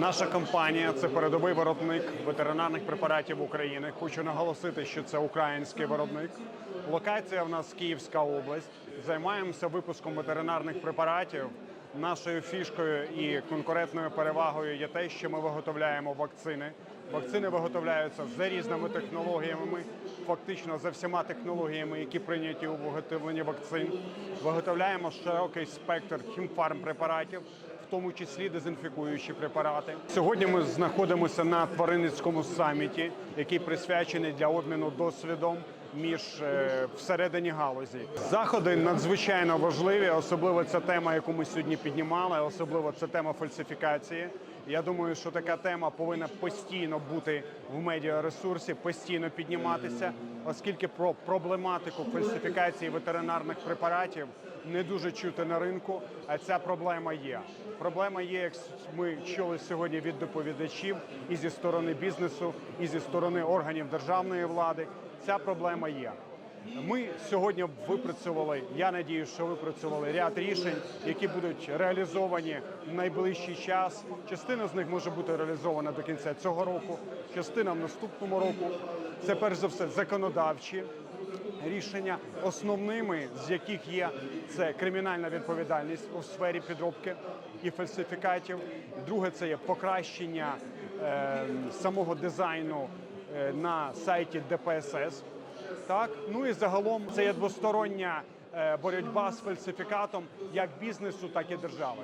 Наша компанія це передовий виробник ветеринарних препаратів України. Хочу наголосити, що це український виробник. Локація в нас Київська область. Займаємося випуском ветеринарних препаратів. Нашою фішкою і конкурентною перевагою є те, що ми виготовляємо вакцини. Вакцини виготовляються за різними технологіями, фактично за всіма технологіями, які прийняті у виготовленні вакцин. Виготовляємо широкий спектр хімфарм-препаратів, в тому числі дезінфікуючі препарати. Сьогодні ми знаходимося на тваринницькому саміті, який присвячений для обміну досвідом між е, всередині галузі. Заходи надзвичайно важливі, особливо ця тема, яку ми сьогодні піднімали, особливо це тема фальсифікації. Я думаю, що така тема повинна постійно бути в медіаресурсі, постійно підніматися, оскільки про проблематику фальсифікації ветеринарних препаратів не дуже чути на ринку. А ця проблема є. Проблема є, як ми чули сьогодні від доповідачів, і зі сторони бізнесу, і зі сторони органів державної влади. Ця проблема є. Ми сьогодні випрацювали, я надію, що випрацювали ряд рішень, які будуть реалізовані в найближчий час. Частина з них може бути реалізована до кінця цього року, частина в наступному року. Це перш за все законодавчі рішення, основними з яких є це кримінальна відповідальність у сфері підробки і фальсифікатів. Друге це є покращення е, самого дизайну е, на сайті ДПСС. Так, ну і загалом це є двостороння е, боротьба з фальсифікатом як бізнесу, так і держави.